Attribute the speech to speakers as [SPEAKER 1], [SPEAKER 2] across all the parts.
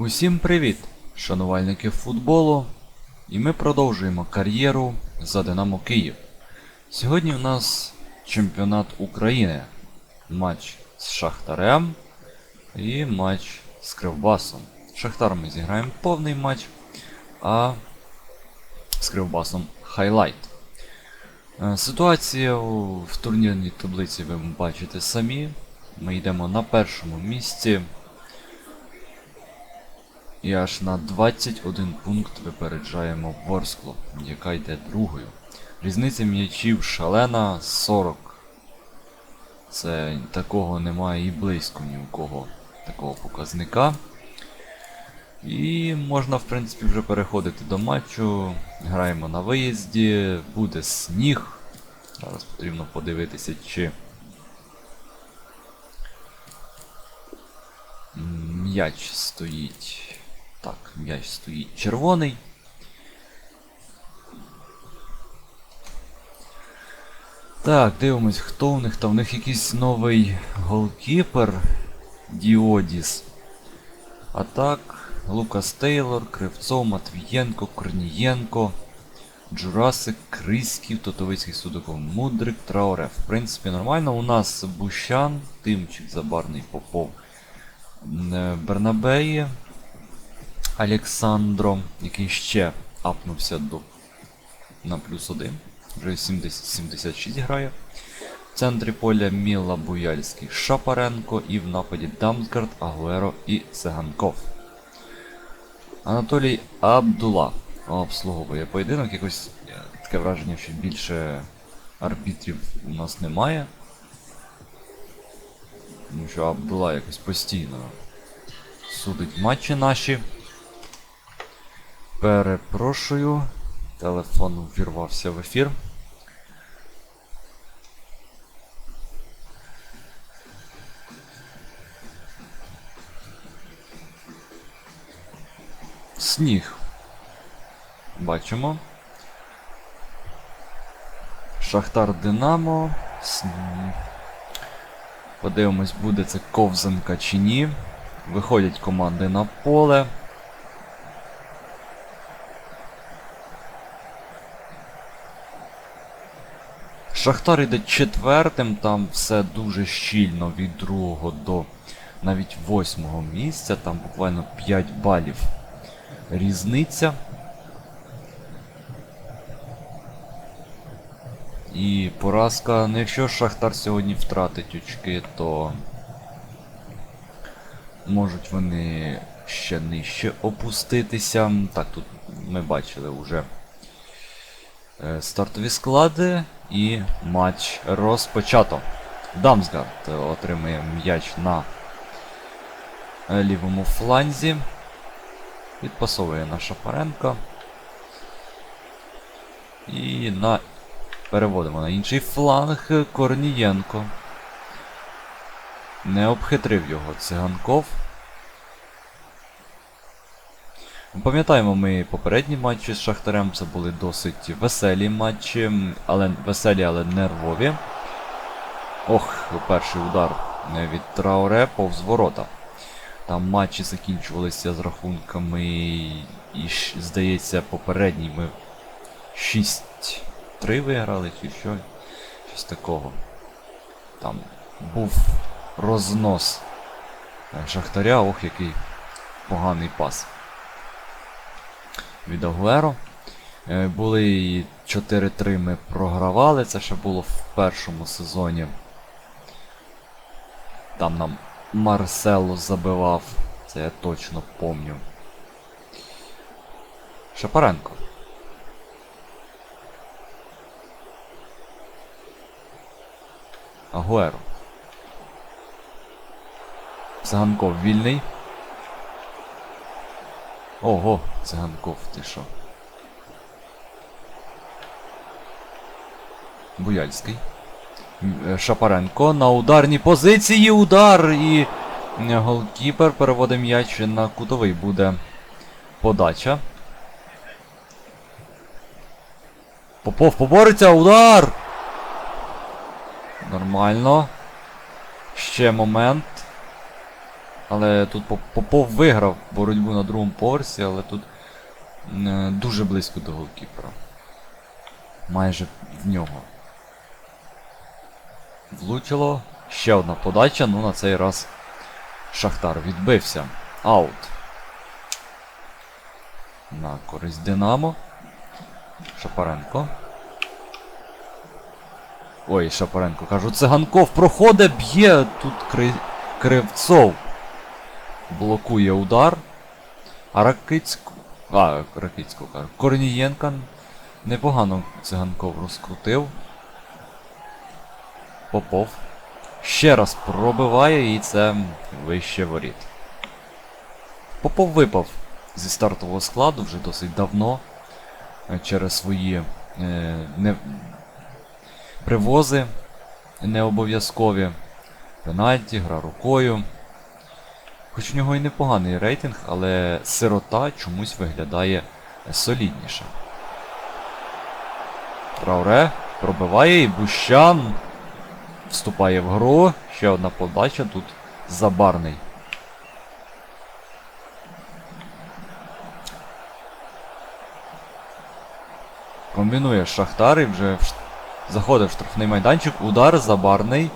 [SPEAKER 1] Усім привіт, шанувальники футболу. І ми продовжуємо кар'єру за Динамо Київ. Сьогодні у нас чемпіонат України. Матч з Шахтарем і матч з Кривбасом. З Шахтаром ми зіграємо повний матч, а з Кривбасом хайлайт. Е, Ситуація в турнірній таблиці ви бачите самі. Ми йдемо на першому місці. І аж на 21 пункт випереджаємо Ворсклу, яка йде другою. Різниця м'ячів шалена 40. Це такого немає і близько ні у кого такого показника. І можна, в принципі, вже переходити до матчу. Граємо на виїзді, буде сніг. Зараз потрібно подивитися, чи м'яч стоїть. Так, м'яч стоїть червоний. Так, дивимось, хто у них там. У них якийсь новий голкіпер Діодіс. А так, Лукас Тейлор, Кривцов, Матвієнко, Корнієнко, Джурасик, Криськів, Тотовицький Судаков, Мудрик, Трауре. В принципі, нормально. У нас Бущан, Тимчик, Забарний Попов, е, Бернабеї, Олександро, який ще апнувся до на плюс 1. Вже 70, 76 грає. В центрі поля Міла Буяльський, Шапаренко і в нападі Дамсгард, Агуеро і Цеганков. Анатолій Абдула обслуговує поєдинок. Якось е, таке враження, що більше арбітрів у нас немає. Тому що Абдула якось постійно судить матчі наші. Перепрошую. Телефон ввірвався в ефір. Сніг. Бачимо. Шахтар Динамо. Сні- Подивимось, буде це ковзанка чи ні. Виходять команди на поле. Шахтар іде четвертим, там все дуже щільно від другого до навіть восьмого місця, там буквально 5 балів різниця. І поразка, ну якщо Шахтар сьогодні втратить очки, то можуть вони ще нижче опуститися. Так, тут ми бачили вже е, стартові склади і матч розпочато. Дамсгард отримує м'яч на е, лівому фланзі. Відпасовує на Шапаренка. І на... переводимо на інший фланг Корнієнко. Не обхитрив його циганков. Пам'ятаємо ми попередні матчі з Шахтарем, це були досить веселі матчі, але веселі, але нервові. Ох, перший удар від Трауре повз ворота. Там матчі закінчувалися з рахунками, і, здається, попередній ми 6-3 виграли, чи що. Щось такого. Там був рознос Шахтаря, ох, який поганий пас від Агуеро. Е, Були і 4-3 ми програвали, це ще було в першому сезоні. Там нам Марсело забивав, це я точно помню. Шапаренко. Агуеро. Циганков вільний. Ого, циганков, ти що? Буяльський. Е, Шапаренко на ударній позиції. Удар! І голкіпер переводить м'яч на кутовий буде подача. Попов побореться, удар! Нормально. Ще момент. Але тут Попов виграв боротьбу на другому поверсі, але тут е, дуже близько до голкіпера. Майже в нього. Влучило. Ще одна подача, ну на цей раз Шахтар відбився. Аут. На користь Динамо. Шапаренко. Ой, Шапаренко, кажу, циганков проходить, б'є тут Кри... Кривцов. Блокує удар. А Ракицько. А, Ракицько кажу. Корнієнка непогано циганков розкрутив. Попов. Ще раз пробиває і це вище воріт. Попов випав зі стартового складу вже досить давно. е, Через свої е, не... привози не обов'язкові. Пенальті, гра рукою. Хоч у нього і непоганий рейтинг, але сирота чомусь виглядає солідніше. Трауре пробиває і Бущан вступає в гру. Ще одна подача тут забарний. Комбінує Шахтар і вже заходить в штрафний майданчик. Удар забарний.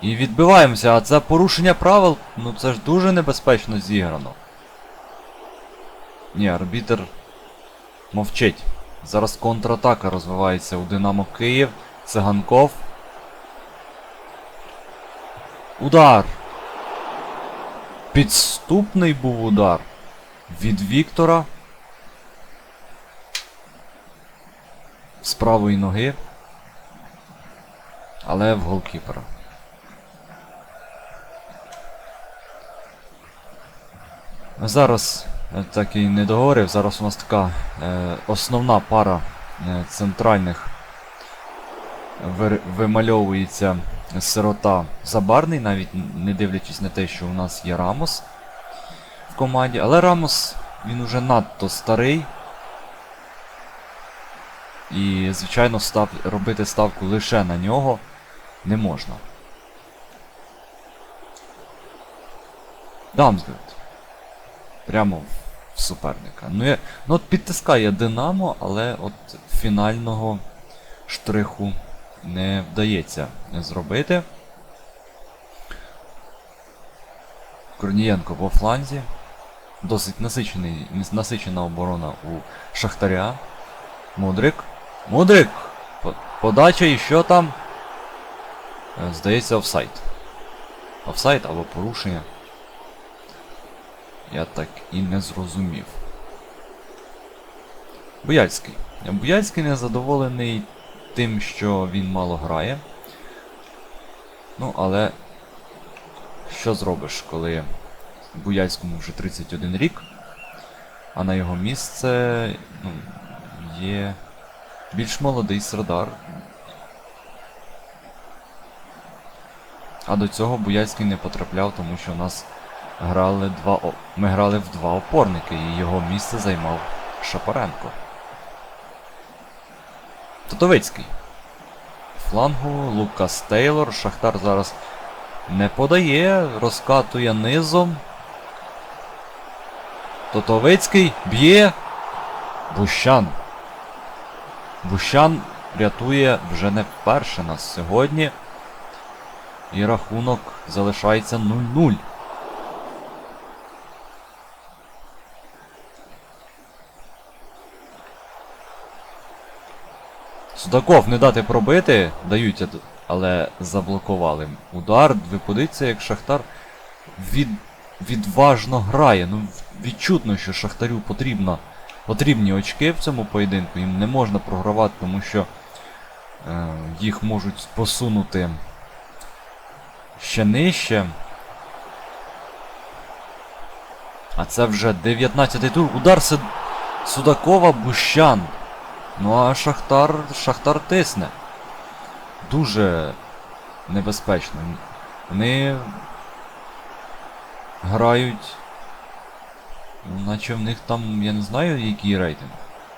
[SPEAKER 1] І відбиваємося, а це порушення правил. Ну це ж дуже небезпечно зіграно. Ні, арбітер мовчить. Зараз контратака розвивається у Динамо Київ. Циганков. Удар. Підступний був удар. Від Віктора. З правої ноги. Але в голкіпера. Зараз е, так і не договорив. Зараз у нас така е, основна пара е, центральних вимальовується сирота Забарний, навіть не дивлячись на те, що у нас є Рамос в команді. Але Рамос він уже надто старий. І, звичайно, став, робити ставку лише на нього не можна. Дамсгард. Прямо в суперника. Ну, я, ну от підтискає Динамо, але от фінального штриху не вдається зробити. Корнієнко по фланзі. Досить насичений, насичена оборона у Шахтаря. Мудрик. Мудрик! Подача і що там? Е, Здається, офсайд. Офсайд або порушення. Я так і не зрозумів. Буяльський. Буяльський незадоволений тим, що він мало грає. Ну, але що зробиш, коли Буяльському вже 31 рік, а на його місце ну, є більш молодий Срадар. А до цього Буяльський не потрапляв, тому що у нас грали два ми грали в два опорники, і його місце займав Шапаренко. Тотовицький. Флангу Лукас Тейлор. Шахтар зараз не подає, розкатує низом. Тотовицький б'є. Бущан. Бущан рятує вже не вперше нас сьогодні. І рахунок залишається 0-0. Судаков не дати пробити, дають, але заблокували удар. Ви подивіться, як Шахтар від, відважно грає. Ну, відчутно, що Шахтарю потрібно, потрібні очки в цьому поєдинку. Їм не можна програвати, тому що е, їх можуть посунути ще нижче. А це вже 19-й тур. Удар Судакова Бущан. Ну а Шахтар. Шахтар тисне. Дуже небезпечно. Вони грають. Наче в них там, я не знаю, який рейтинг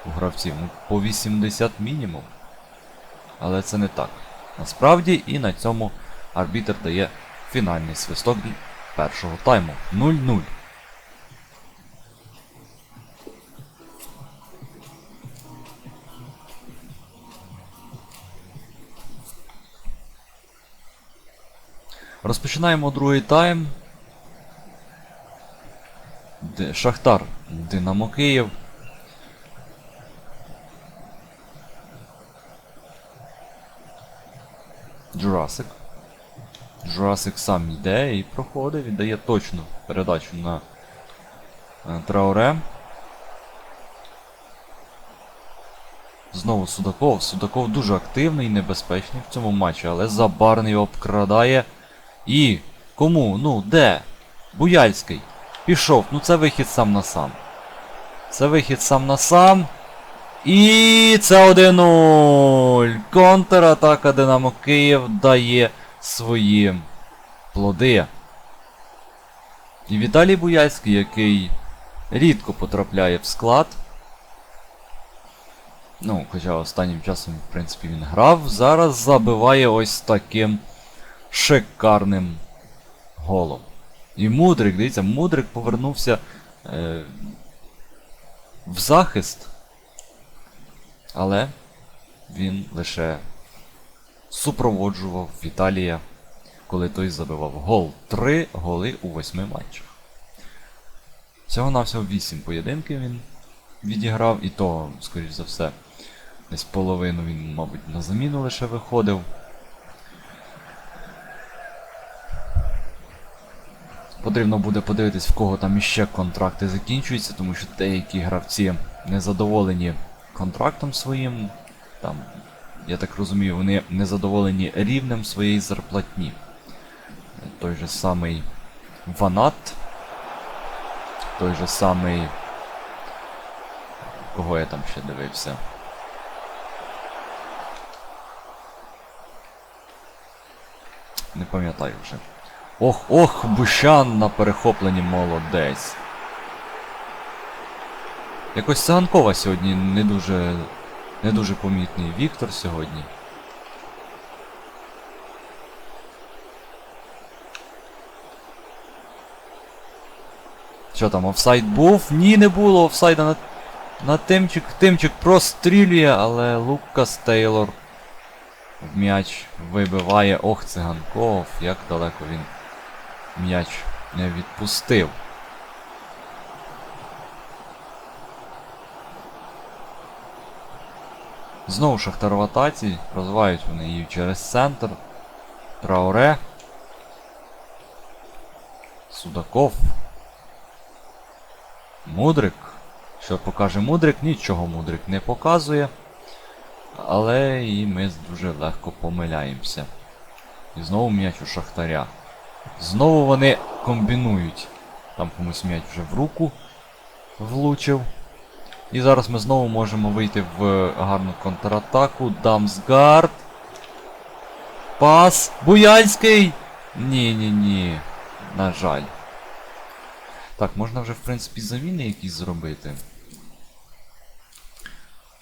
[SPEAKER 1] у гравців. Ну, по 80 мінімум. Але це не так. Насправді і на цьому арбітер дає фінальний свисток першого тайму. 0-0. Розпочинаємо другий тайм. Шахтар Динамо Київ. Джурасик. Джурасик сам йде і проходить, віддає точну передачу на е, Трауре. Знову Судаков. Судаков дуже активний і небезпечний в цьому матчі, але Забарний обкрадає. І кому? Ну, де? Буяльський. Пішов. Ну це вихід сам на сам. Це вихід сам на сам. І це 1-0. Контратака Динамо Київ дає свої плоди. І Віталій Буяльський, який рідко потрапляє в склад. Ну, хоча останнім часом, в принципі, він грав, зараз забиває ось таким шикарним голом. І Мудрик, дивіться, Мудрик повернувся е, в захист. Але він лише супроводжував Віталія, коли той забивав гол. Три голи у восьми матчах. Всього-навсього вісім поєдинків він відіграв, і то, скоріш за все, десь половину він, мабуть, на заміну лише виходив. Потрібно буде подивитись, в кого там іще контракти закінчуються, тому що деякі гравці незадоволені контрактом своїм. Там, я так розумію, вони незадоволені рівнем своєї зарплатні. Той же самий Ванат. Той же самий. Кого я там ще дивився? Не пам'ятаю вже. Ох, ох, Бущан на перехопленні молодець. Якось Циганкова сьогодні не дуже. не дуже помітний Віктор сьогодні. Що там, офсайд був? Ні, не було офсайда на, на Тимчик. Тимчик прострілює, але Лукас Тейлор в м'яч вибиває. Ох, циганков, як далеко він м'яч не відпустив. Знову Шахтар в атаці, розвивають вони її через центр. Трауре. Судаков. Мудрик. Що покаже Мудрик? Нічого Мудрик не показує. Але і ми дуже легко помиляємося. І знову м'яч у Шахтаря. Знову вони комбінують. Там комусь м'яч вже в руку влучив. І зараз ми знову можемо вийти в гарну контратаку. Дамсгард. Пас. Буяльський! Ні-ні-ні. На жаль. Так, можна вже, в принципі, заміни якісь зробити.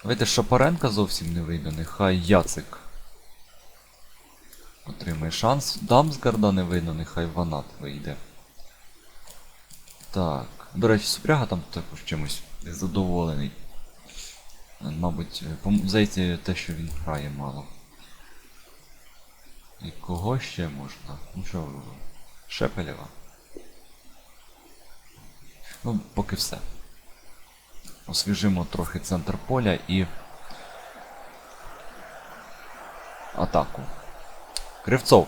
[SPEAKER 1] Давайте Шапаренка зовсім не вийде, нехай Яцик. Отримає шанс. Дамсгарда не видно, нехай Ванат вийде. Так. До речі, Супряга там також чимось задоволений. Мабуть, пом- здається, те, що він грає мало. І кого ще можна? Ну що, Шепелєва. Ну, поки все. Освіжимо трохи центр поля і. Атаку. Кривцов.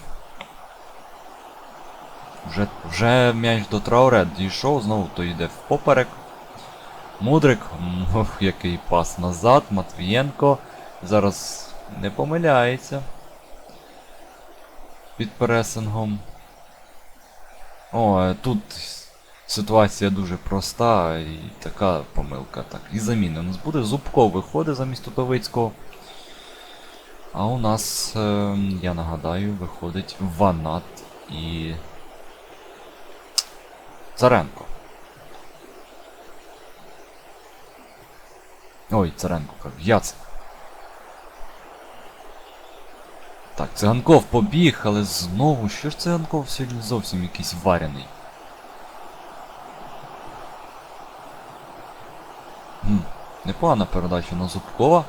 [SPEAKER 1] Вже, вже м'яч до Трауре дійшов, знову то йде впоперек. Мудрик. Ох, який пас назад. Матвієнко. Зараз не помиляється. Під пресингом. О, тут ситуація дуже проста і така помилка. Так, і заміна у нас буде. Зубков виходить замість Тутовицького. А у нас, е, я нагадаю, виходить Ванат і. Царенко. Ой, Царенко кажу, Яцик. Так, циганков побіг, але знову, що ж циганков сьогодні зовсім якийсь варений. Хм, непогана передача на Зубкова.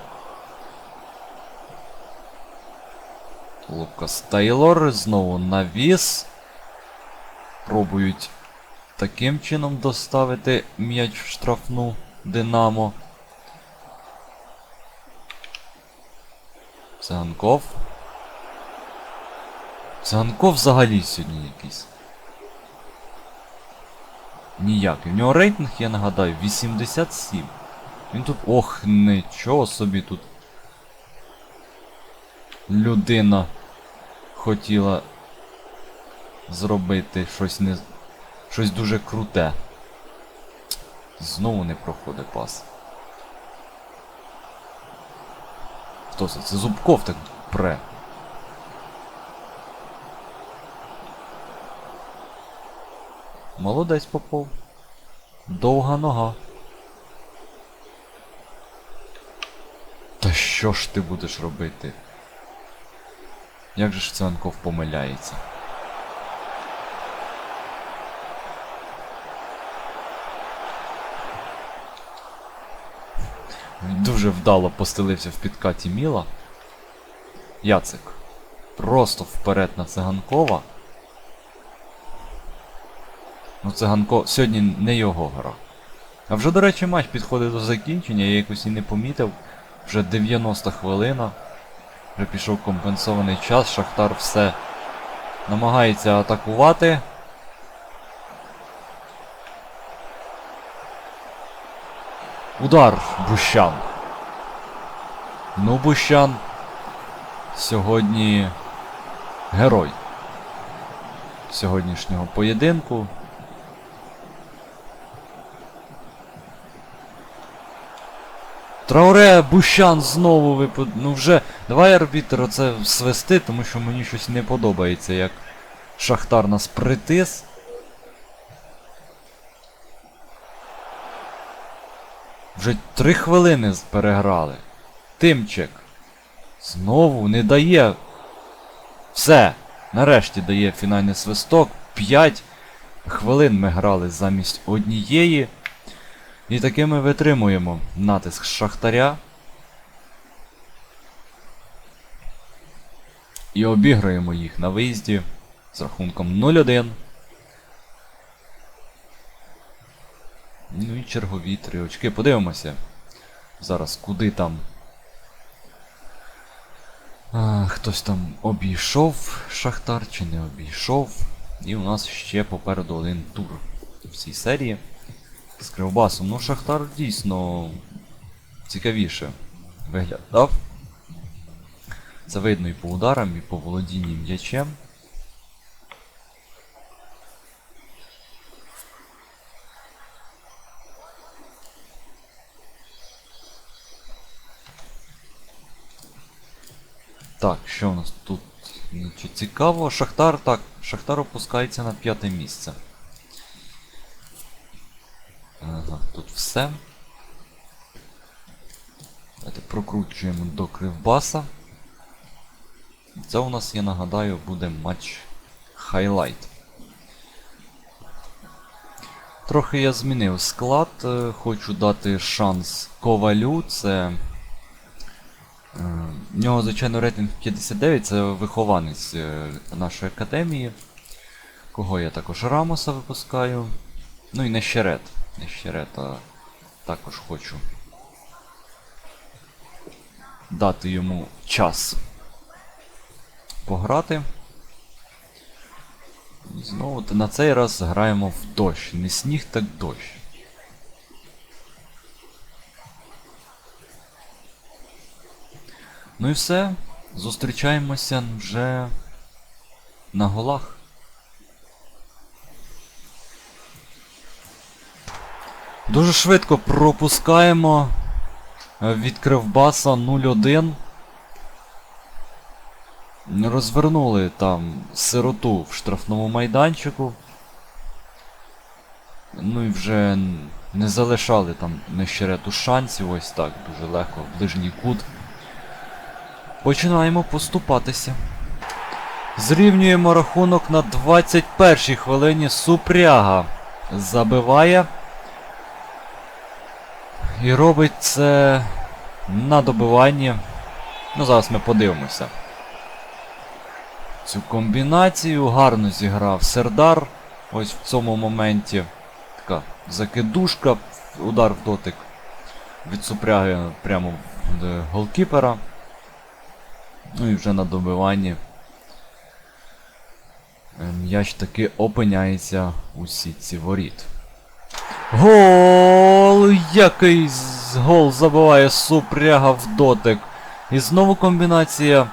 [SPEAKER 1] Лукас Тейлор знову навіс. Пробують таким чином доставити м'яч в штрафну Динамо. Циганков. Циганков взагалі сьогодні якийсь. Ніякий. В нього рейтинг, я нагадаю, 87. Він тут. Ох, нічого собі тут. Людина хотіла зробити щось не. щось дуже круте. Знову не проходить пас. Хто це? Це Зубков так пре. Молодець Попов. Довга нога. Та що ж ти будеш робити? Як же ж Цванков помиляється? Дуже вдало постелився в підкаті Міла. Яцик. Просто вперед на Циганкова. Ну, Циганко сьогодні не його гра. А вже, до речі, матч підходить до закінчення, я якось і не помітив. Вже 90 хвилина. Вже пішов компенсований час, Шахтар все намагається атакувати. Удар Бущан. Ну, Бущан сьогодні герой сьогоднішнього поєдинку. Трауре Бущан знову випад... Ну вже. Давай арбітр оце свести, тому що мені щось не подобається, як Шахтар нас притис. Вже три хвилини переграли. Тимчик. Знову не дає. Все. Нарешті дає фінальний свисток. 5 хвилин ми грали замість однієї. І таки ми витримуємо натиск Шахтаря. І обіграємо їх на виїзді з рахунком 0-1. Ну і чергові три очки. Подивимося. Зараз куди там. А, хтось там обійшов Шахтар чи не обійшов. І у нас ще попереду один тур в цій серії. З Кривбасом. Ну, Шахтар дійсно цікавіше виглядав. Це видно і по ударам, і по володінні м'ячем. Так, що у нас тут? Нічого цікавого. Шахтар, так, Шахтар опускається на п'яте місце. Тут все. Давайте прокручуємо до Кривбаса. Це у нас, я нагадаю, буде матч хайлайт. Трохи я змінив склад, е, хочу дати шанс Ковалю. Це. е, В нього, звичайно, рейтинг 59, це вихованець е, нашої академії. Кого я також Рамоса випускаю. Ну і Нещерет. Нещерета також хочу дати йому час пограти. Знову на цей раз граємо в дощ. Не сніг, так дощ. Ну і все. Зустрічаємося вже на голах. Дуже швидко пропускаємо е, від Кривбаса 0-1. Розвернули там сироту в штрафному майданчику. Ну і вже не залишали там нещерету шансів, ось так, дуже легко, в ближній кут. Починаємо поступатися. Зрівнюємо рахунок на 21-й хвилині. Супряга забиває. І робить це на добиванні. Ну, зараз ми подивимося. Цю комбінацію гарно зіграв Сердар. Ось в цьому моменті. Така закидушка, удар в дотик від супряги прямо в е, голкіпера. Ну і вже на добиванні. е, М'яч таки опиняється у сітці воріт. Гол! Який гол забиває супряга в дотик. І знову комбінація.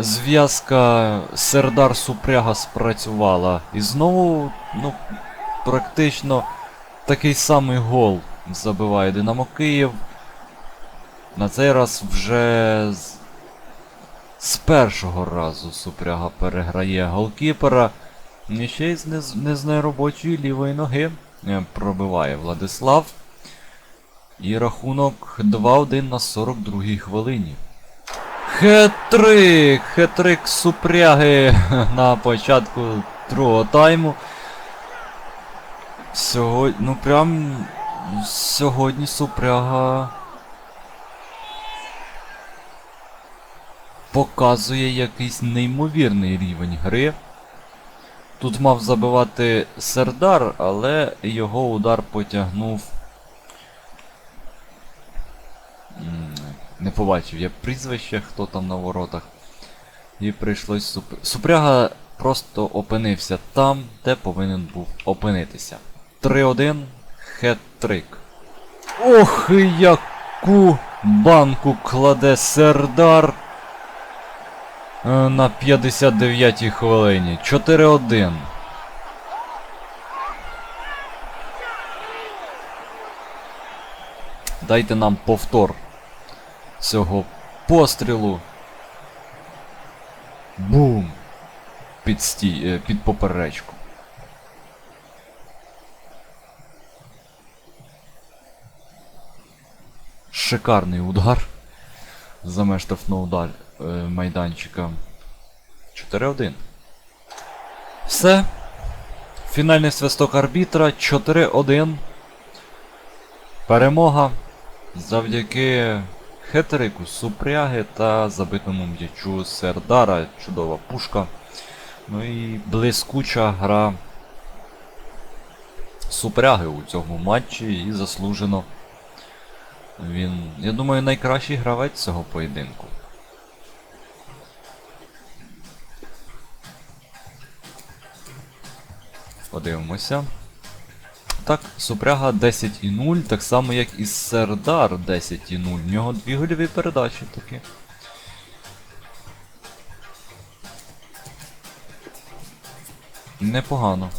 [SPEAKER 1] Зв'язка Сердар Супряга спрацювала. І знову, ну, практично такий самий гол забиває Динамо Київ. На цей раз вже з, з першого разу Супряга переграє голкіпера. І ще й з, не, не з неробочої лівої ноги пробиває Владислав. І рахунок 2-1 на 42-й хвилині. Хетрик! Хетрик Супряги на початку другого тайму. Сьогодні, ну прям сьогодні Супряга показує якийсь неймовірний рівень гри. Тут мав забивати Сердар, але його удар потягнув. Не побачив я прізвище, хто там на воротах. І прийшлось Суп... Супряга просто опинився там, де повинен був опинитися. 3-1, хет-трик. Ох, яку банку кладе Сердар на 59-й хвилині. 4-1. Дайте нам повтор цього пострілу. Бум! Під стій, е, під поперечку. Шикарний удар. За меж штрафного удар е, майданчика. 4-1. Все. Фінальний свисток арбітра 4-1. Перемога завдяки хетрику Супряги та забитому м'ячу Сердара. Чудова пушка. Ну і блискуча гра Супряги у цьому матчі і заслужено. Він, я думаю, найкращий гравець цього поєдинку. Подивимося. Так, Супряга 10,0, так само як і Сердар 10,0. В нього дві гольові передачі такі. Непогано.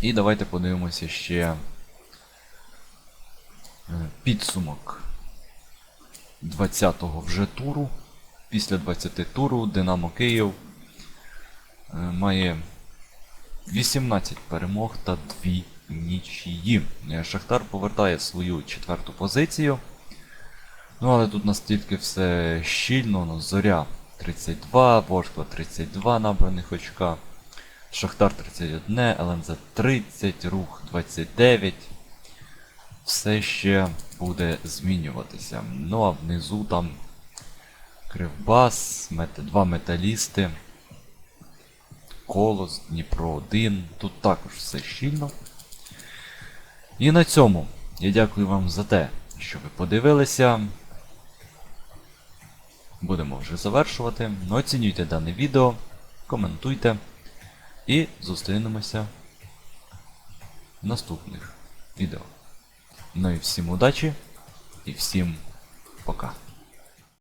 [SPEAKER 1] І давайте подивимося ще е, підсумок 20-го вже туру. Після 20 туру Динамо Київ е, має 18 перемог та 2 нічиї. Е, Шахтар повертає свою четверту позицію. Ну, але тут настільки все щільно, ну, Зоря 32, Ворскла 32 набраних очка. Шахтар 31, ЛНЗ 30, Рух 29. Все ще буде змінюватися. Ну а внизу там Кривбас, мет... два металісти. Колос, Дніпро 1. Тут також все щільно. І на цьому я дякую вам за те, що ви подивилися. Будемо вже завершувати. Оцінюйте дане відео, коментуйте. І зустрінемося в наступних відео. Ну і всім удачі і всім пока.